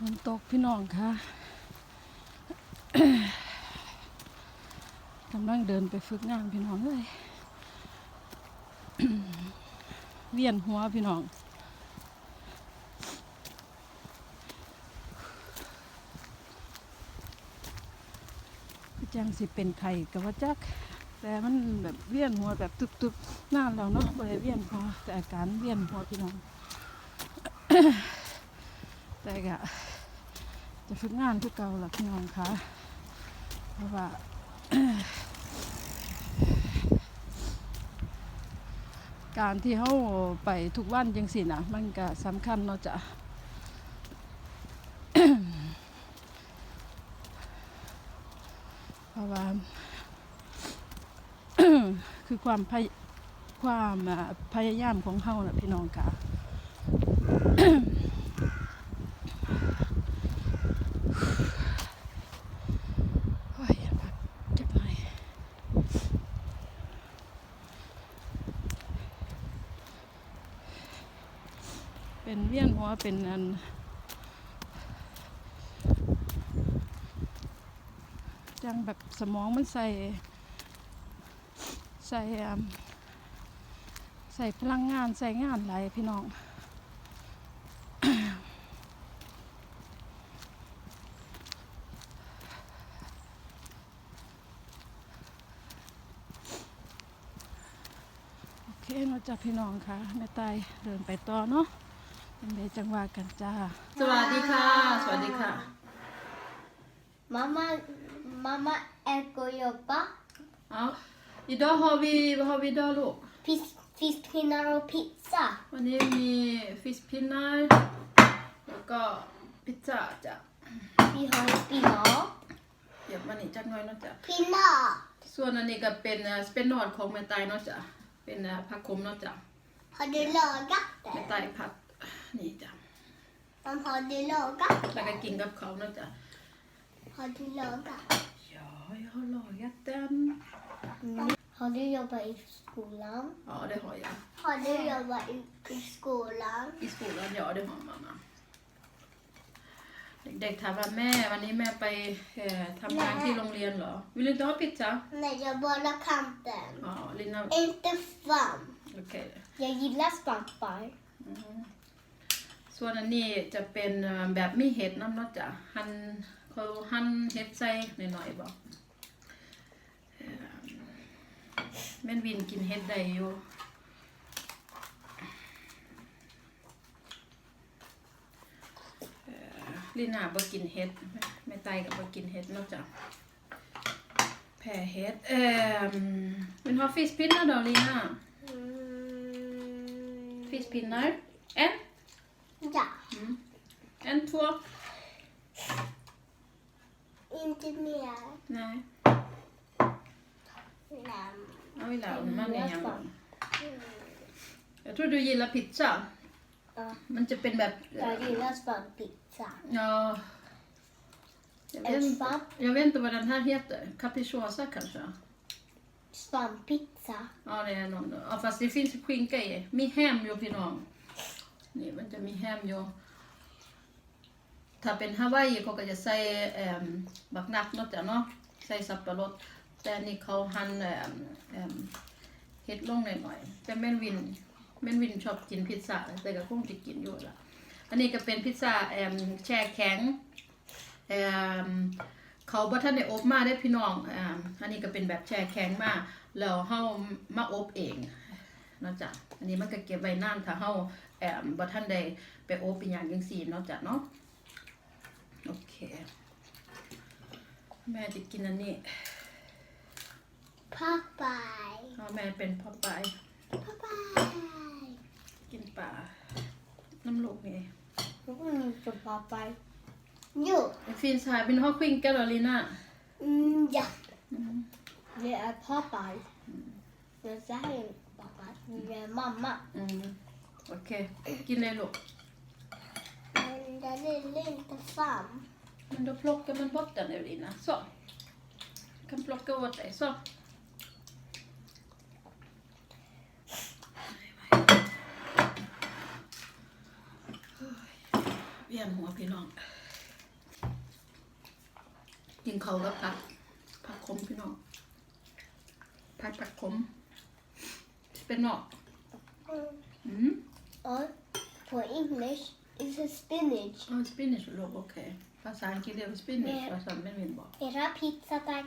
ฝนตกพี่น้องคะกำลังเดินไปฝึกงานพี่น้องเลยเวียนหัวพี่น้องจังสิเป็นไข่กับว่าจัก แต่มันแบบเวียนหัวแบบตุบๆนานแล้วเนาะบ่ได้เวียนหัวแต่อาการเวียนหัวพี่น้อง แต่ก็จะฝึกงานคือเก่าหลักพี่น้องคะเพราะว่าการที่เขาไปทุกวันจังสินะมันก็สำคัญเนาะจ้ะเพราะว่าคือความพยความพยายามของเขานะพี่น้องค่ะ โอ้ยอยากพักจักหน่อยเป็น เวียนหัวเป็นอันจังแบบสมองมันใส่ ใส่ใส่พลังงานใส่งานหลายพี่น้องโอเคเนาะจ้ะพี่น้องค่ะแม่ตายเดินไปต่อเนาะ เป็นเดจังหวะกันจ้า สวัสดีค่ะ สวัสดีค่ะ Mamma, mamma älskar att jobba. Ja. Idag har vi, vad har vi idag då? Fisk, fiskpinnar och pizza. วันนี้มีฟิชพินนาแล้วก็พิซซ่าจ้ะ Vi har spinat. เดี๋ยวมันนี่จักหน่อยเนาะจ้ะ Pinnar! ส่วนอันนี้ก็เป็นสเปนนอดของแม่ไตายเนาะจ้ะ เป็นเอ่อผักขมเนาะจ้ะ Har du lagat แม่ det? ไตายผัด นี่จ้ะ Men har du lagat แล้วก็กินกับเขาวเนาะจ้ะ Har du lagat? Ja, jag har lagat den. Mm. Har du jobbat i skolan? Ja, det har jag. Har du jobbat i, i skolan? I skolan, ja det har mamma. เด็กๆถามว่าแม่วันนี้แม่ไปเอ่อทำงานที่โรงเรียนเหรอ vill du inte ha pizza? Nej, jag bara kanten. Ja, Lina, Inte svamp. okej. Jag gillar svampar. ส่วนอันนี้จะเป็นเอ่อแบบมีเห็ดน้ำเนาะจ้ะหั่นเขาหั่นเห็ดใส่หน่อยๆบอกเอ่อแม่นวินกินเห็ดได้อยู่เอ่อลีน่าบ่กินเห็ดแม่ไตก็บ่กินเห็ดเนาะจ้ะแพ้เห็ดเอ่อวิน ha fiskpinnar då Lina? Mm. Fiskpinnar? En? Ja. Mm. En, två. Inte mer. Nej. Lamm. Jag vill ha man inga man. Jag tror du gillar pizza. Ja. Men typ en där... Jag gillar svampizza. Ja. Jag vet, en jag vet inte vad den här heter. Capricciosa kanske? Svamppizza. Ja, det är någon. Ja, fast det finns skinka i. Mi hem gjorde vi någon. Jo pinong. Nej, men inte mi hem jo. ถ้าเป็นฮาวายเขาก็จะใส่เอ่มบักนักเนาะจ้ะเนาะใส่สับปะรด แต่อันนี่เขาหั่นเอ่มเอ่มเฮ็ดลงหน่อยๆแต่แม่นวินแม่นวินชอบกินพิซซ่าแต่ก็คงจะกินอยู่ละอันนี้ก็เป็นพิซซ่าเอ่มแช่แข็งเอ่มเขาบ่ทันได้อบมาได้พี่น้องอันนี้ก็เป็นแบบแช่แข็งมาแล้วเฮามาอบเองนาะจ้ะอันนี้มันก็เก็บไว้นานถ้าเฮา แอมบ่ทันได้ไปอบเป็นอย่างจังซี่เนาะจ้ะเนาะโอเค แม่จะกินอันนี้ Popeye. เพราะแม่เป็นพ่อปลาย Popeye. กินปลาน้ำลูกนี่ Mm, så Popeye. Jo. Det finns här. Vill du ha skinka då, Lina? Mm, ja. Det är Popeye. Det här är Popeye. Det är mamma. Mm. Okej, กินเลยลูก Men den är inte fram. Men då plockar man bort den nu, Lina. Så. Jag kan plocka åt dig. Så. เวียนหัวพี่น้อง กินเขาวกับผักผักขมพี่น้องผัดผักขมเป็นเนาะ Mm. อื ม Or for English is a spinach. อ๋อสปินิชลูกโอเค ภาษาอังกฤษเรียกว่าสปินิชแม่ภาษาไม่เรียนบอก Era pizza tack.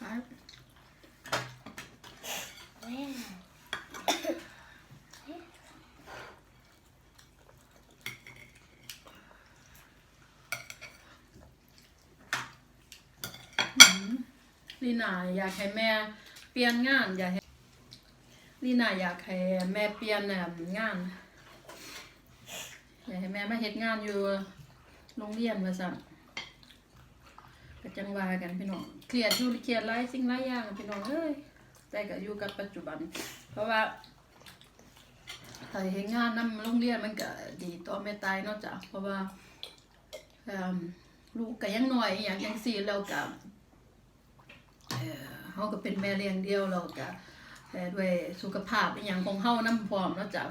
ครับ Wow. ลีน่าอยากให้แม่เปลี่ยนงาน อยากให้ ลีน่าอยากให้แม่เปลี่ยนงานอยากให้แม่มาเฮ็ดงานอยู่โรงเรียนว่าซั่นก็จังว่ากันพี่น้องเครียดอยู่เครียดหลายสิ่งหลายอย่างพี่น้องเอ้ยแต่ก็อยู่กับปัจจุบัน เพราะว่าถ้าเฮ็ดงานนำโรงเรียนมันก็ดีต่อแม่ตายเนาะจ้ะเพราะว่าลูกก็ยังน้อยอย่างจังซี่แล้วก็เอ่อเฮาก็เป็นแม่เลี้ยงเดียวเราก็ เอ่ด้วยสุขภาพอย่างของเฮานำพร้อมเนาะจ้ะ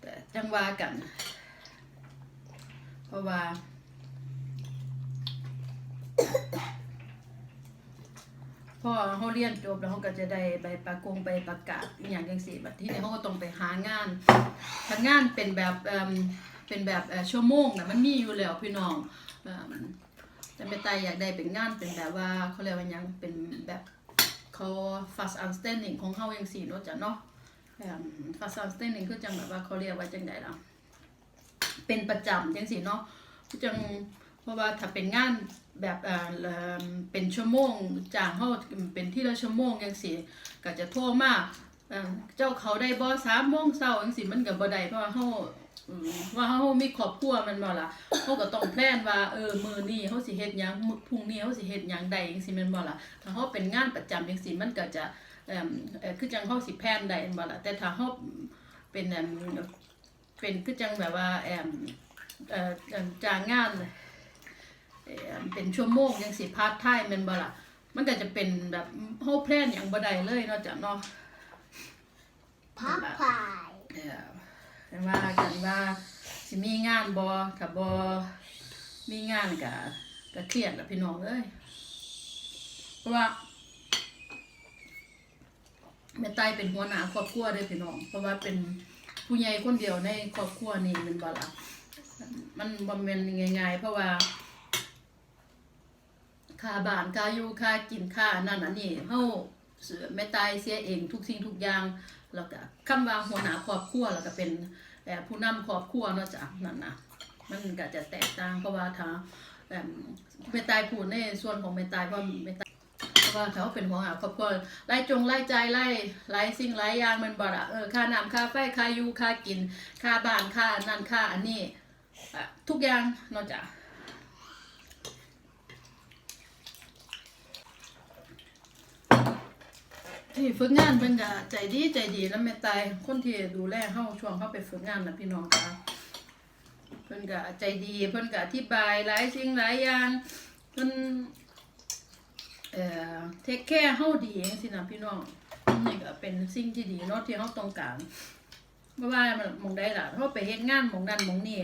แต่จังว่ากัน เพราะว่าพอเฮาเรียนจบแล้วเฮาก็จะได้ใบประกงใบประกาศอย่างจังซี่บัดที่นี้เฮาก็ต้องไปหางานถ้างานเป็นแบบเป็นแบบชั่วโมงนะมันมีอยู่แล้วพี่น้องแต่ไม่ตายอยากได้เป็นงานเป็นแบบว่าเขาเรียกว่ายังเป็นแบบ เขา fast understanding ของเขาอย่างสี่เนาะจ้ะเนาะแบบ fast understanding คือจังแบบว่าเขาเรียกว่าจังไดล่ะเป็นประจำจังสี่เนาะคือจังเพราะว่าถ้าเป็นงานแบบเออเป็นชั่วโมงจางเขาเป็นที่ละชั่วโมงจังสี่ก็จะโทรมาเอิ่มเจ้าเขาได้บ่สามโมงเช้าจังสี่มันก็บ่ได้เพราะว่าเขา อืมว่าเขามีครอบครัวแมันบ่ล่ะเขาก็ต้องแพลนว่าเออมือนี้เขาสิเฮ็ดหยังมื้อพรุ่งนี้เขาสิเฮ็ดหยังใดจังซี่แม่นบ่ล่ะถ้าเขาเป็นงานประจำจังซี่มันก็จะเอ่อเอ่อคือจังเขาสิแพลนได้แม่นบ่ล่ะแต่ถ้าเขาเป็นเอิ่มเป็นคือจังแบบว่าแอมเอ่อเอิ่มจ้างงานเอ่อเป็นชั่วโมงจังซี่พาร์ทไทม์แม่นบ่ล่ะมันก็จะเป็นแบบเฮาแพลนหยังบ่ได้เลยเนาะจ้ะเนาะ Popeye. เอ่อ แต่ว่ากันว่าสิมีงานบ่ถ้าบ่มีงานก็ก็เครียดละพี่น้องเอ้ยเพราะว่าแม่ไตายเป็นหัวหน้าครอบครัวเด้อพี่น้อง เพราะว่าเป็นผู้ใหญ่คนเดียวในครอบครัวนี่มันบ่ล่ะมันบ่แม่นง่ายๆเพราะว่าค่าบ้านค่าอยู่ค่ากินค่านั่นอันนี้เฮาแม่ตายเสียเองทุกสิ่งทุกอย่างแล้วก็คำว่าหัวหน้าครอบครัวแล้วก็เป็น แต่ผู้นำครอบครัวเนาะจ้ะนั่นนะมันก็จะแตกต่างเพราะว่าถ้าเอิ่มตายผูดในส่วนของเมตายเพราะแม่ตายเพราะว่าเขาเป็นหัวหน้าครอบครัวไล่จงไล่ใจไล่ไล่สิ่งไล่ยางมันบ่ละเออค่าน้ำค่าไฟค่าอยู่ค่ากิน ค่าบ้านค่านั่นค่าอันนี้อ่ทุกอย่างเนาะจ้ะ ที่ฝึกงานเพิ่นก็ใจดีใจดีแล้วแม่ตายคนที่ดูแลเฮาช่วงเฮาไปฝึกงานน่ะพี่น้องค่ะเพิ่นก็ใจดีเพิ่นก็อธิบายหลายสิ่งหลายอย่างเพิ่นเอ่อเทคแคร์เฮาดีจังซี่นะพี่น้องนี่ก็เป็นสิ่งที่ดีเนาะที่เฮาต้องการเพราะว่ามันมองใดล่ะเฮาไปเฮ็ดงานมองนั้นมองนี้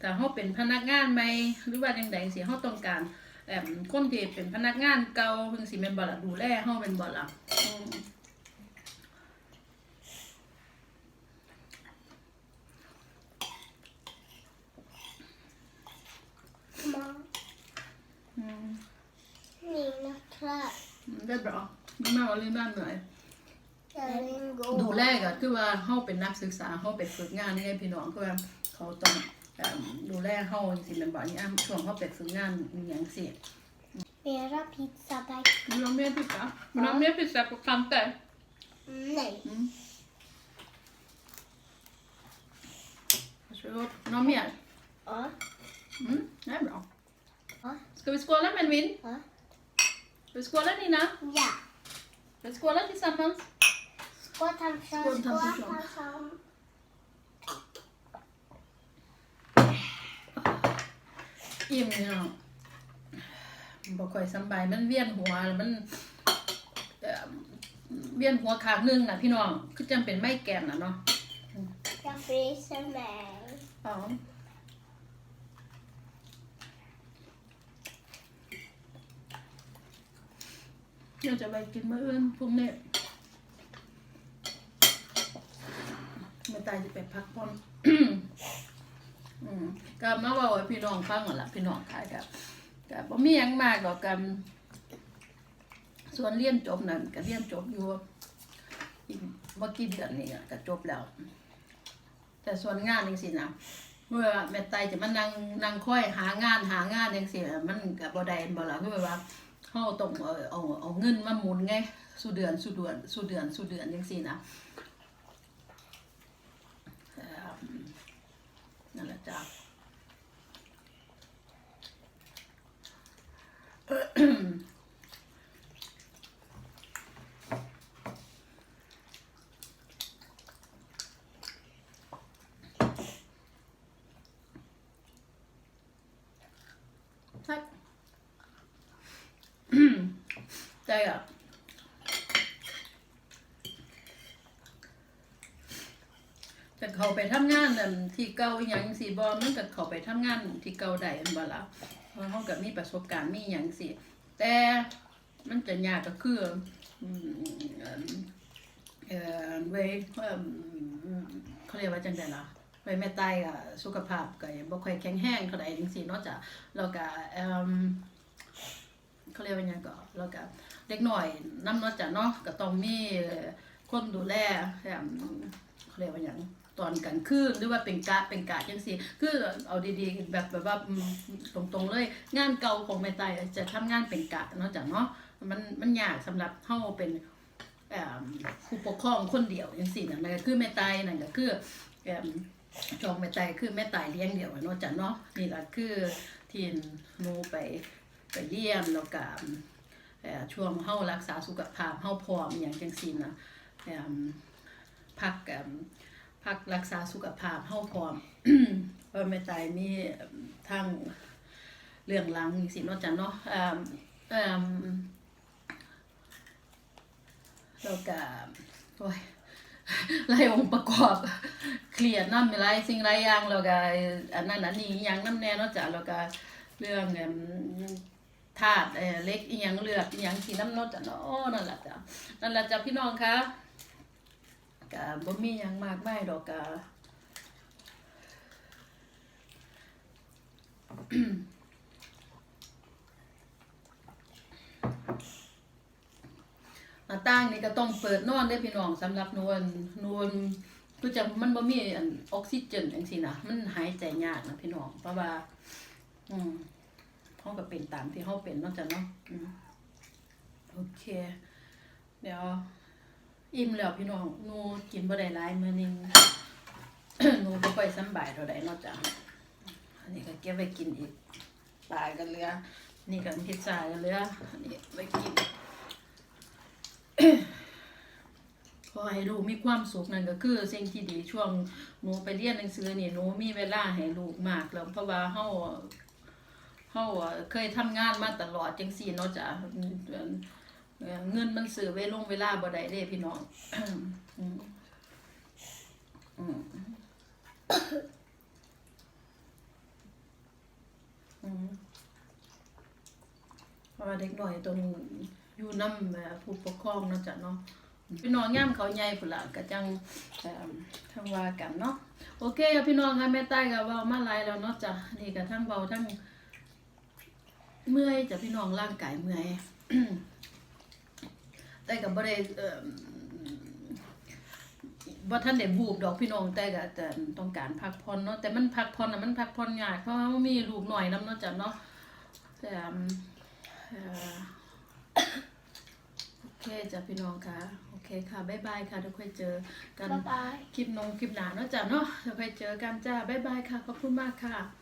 ถ้าเฮาเป็นพนักงานใหม่หรือว่าจังใดสิเฮาต้องการแอมคนที่เป็นพนักงานเก่าเพิ่นสิแม่นบ่ล่ะดูแลเฮาแม่นบ่ล่ะอืม Come on. อืม Mina klart. ได้บรอแม่ว่าเรื่องบ้านเหนื่อย Jag vill gå. ดูแลก็คือว่าเฮาเป็นนักศึกษาเฮาไปฝึกงานนี่ไงพี่น้องคือว่าเขาต้องเอิ่มดูแลเฮาจังซี่แม่นบ่นี่อะช่วงเฮาไปฝึกงานอหยังสิ Mera pizza tack. Vill du ha mer pizza? Vill du ha mer pizza på kanter? Nej. Mm. Varsågod. Några mer? Ja. Mm, det är bra. Ja. Ska vi skåla Melvin? Ja. Ska vi skåla Nina? Ja. Ska vi skåla tillsammans? Skål Tamson. Skål, Tamson. Tamson. อิ่มพี่น้องบ่ค่อยสำบายมันเวียนหัวแล้วมันเอ่อเวียนหัวข้างหนึงน่ะพี่น้อง คือจำเป็นไม่แกนน่ะเนาะ Jag fryser mig. อ๋อ เดี๋ยวจะไปกินมื้ออื่นพรุ่งนี้ไม่ตายจะไปพักผ่อนอืมก็มาว่าให้พี่น้องฟังก่อละพี่น้องขายกับกับบ่มีหยังมากดอกกัน ส่วนเรียนจบนั่นก็เรียนจบอยู่อีกบ่กี่เดือนนี่ก็จบแล้ว แต่ส่วนงานจังซี่นะเมื่อแม่ไตจะมานั่งนั่งค่อยหางานหางานจังซี่น่ะมันก็บ่ได้บ่ล่ะคือว่า เฮาต้องเอาเอาเอาเงินมาหมุนไงสู่เดือนสู่เดือนสู่เดือนสู่เดือนจังซี่นะนั่นแหละจ้ะใช่ใจอะจะเขาไปทำงานนั่นที่เก่าอย่างสิบอมันก็เขาไปทำงานที่เก่าได้อันบ่ละเพราะเขากับมีประสบการณ์มีอย่างสิแต่มันจะยากก็คือเออเวยเอิ่มเขาเรียกว่าจังไดล่ะเวยแม่ตายก็สุขภาพก็ยังบ่ค่อยแข็งแรงเท่าใดจังซี่เนาะจ้ะแล้วก็เอิ่ม เขาเรียกว่าหยังก็แล้วก็เด็กหน้อยน้ำเนาะจ้ะเนาะก็ต้องมีคนดูแลเอิ่มเขาเรียกว่าหยังตอนกลางคืนหรือว่าเป็นกะเป็นกะจังซี่คือเอาดีๆแบบแบบว่าตรงๆเลย งานเก่าของแม่ตายจะทำงานเป็นกะเนาะจ้ะเนาะมันมันยากสำหรับเฮาเป็นเอ่อผู้ปกครองคนเดียวย่างสี่นั่นก็คือแม่ตายนั่นก็คือเอ่อจองแม่ตายคือแม่ตายเลี้ยงเดียวอะเนาะจ้ะเนาะนี่ล่ะคือที่หนูไป ไปเลี้ยงแล้วก็ช่วงเฮารักษาสุขภาพเฮาพร้อมอย่างจังซี่นะเอ่อพักพักรักษาสุขภาพเฮาพร้อมเพราะแม่ตายมีทางเรื่องหลังจังซี่เนาะจ้ะเนาะแล้วก็โอ้ยหลายองค์ประกอบเครียดนำหลายสิ่งหลายอย่างแล้วก็อันนั้นอันนี้อหยังนำแน่นาะจ้ะแล้วก็เรื่อง เอิ่มธาตุเล็กอีหยังเลือดอีหยังที่น้ำนาะจ้ะเนาะนั่นแหละจ้ะนั่นแหละจ้ะพี่น้องคะก็บ่มีหยังมากมายดอกก็หน้าต่างนี่ก็ต้องเปิดนอนได้พี่น้องสำหรับนวลนวลคือจะมันบ่มีอออกซิเจนจังซี่นะมันหายใจยากนะพี่น้องเพราะว่า อืม เฮาก็เป็นตามที่เฮาเป็นนาะจ้ะเนาะโอเค เดี๋ยว อิ่มแล้วพี่น้องหนูกินบ่ได้หลายมื้อนึงหนูบ่ค่อยสบายเท่าใดเนาะจ้ะอันนี้ก็เก็บไว้กินอีกปลากันเหลือนี่ก็พิซซ่ากันเหลืออันนี้ไว้กินขอให้ลูกมีความสุขนั่นก็คือสิ่งที่ดีช่วงหนูไปเรียนหนังสือนี่หนูมีเวลาให้ลูกมากแล้วเพราะว่าเฮา เฮาอะเคยทำงานมาตลอดจังซี่เนาะจ้ะเงินมันซื้อเวลงเวลาบ่ได้เด้พี่น้องอืมอืมมเพราะว่าเด็กหน้อยต้องอยู่น้ำผู้ปกครองเนาะจ้ะเนาะพี่น้องย่ามเขาใหญ่พุ่นละก็จังทั้งว่ากันเนาะโอเคพี่น้องค่ะแม่ใต้ก็เว้ามาหลายแล้วเนาะจ้ะนี่ก็ทั้งเว้าทั้ง เมื่อยจ้ะพี่น้องร่างกายเมื่อยแต่ก็บ่ได้เอ่อบ่ทันได้บูบดอกพี่น้องแต่ก็แต่ต้องการพักผ่อนเนาะแต่มันพักผ่อนน่ะมันพักผ่อนยากเพราะว่ามันมีลูกน้อยนํเนาะจ้ะเนาะแต่เอ่อโอเคจ้ะพี่น้องค่ะโอเคค่ะบ๊ายบายค่ะเดี๋ยวค่อยเจอกัน Bye bye. คลิปนงคลิปหนาเนาะจ้ะเนาะเดี๋ยวค่อยเจอกันจ้าบ๊ายบายค่ะขอบคุณมากค่ะ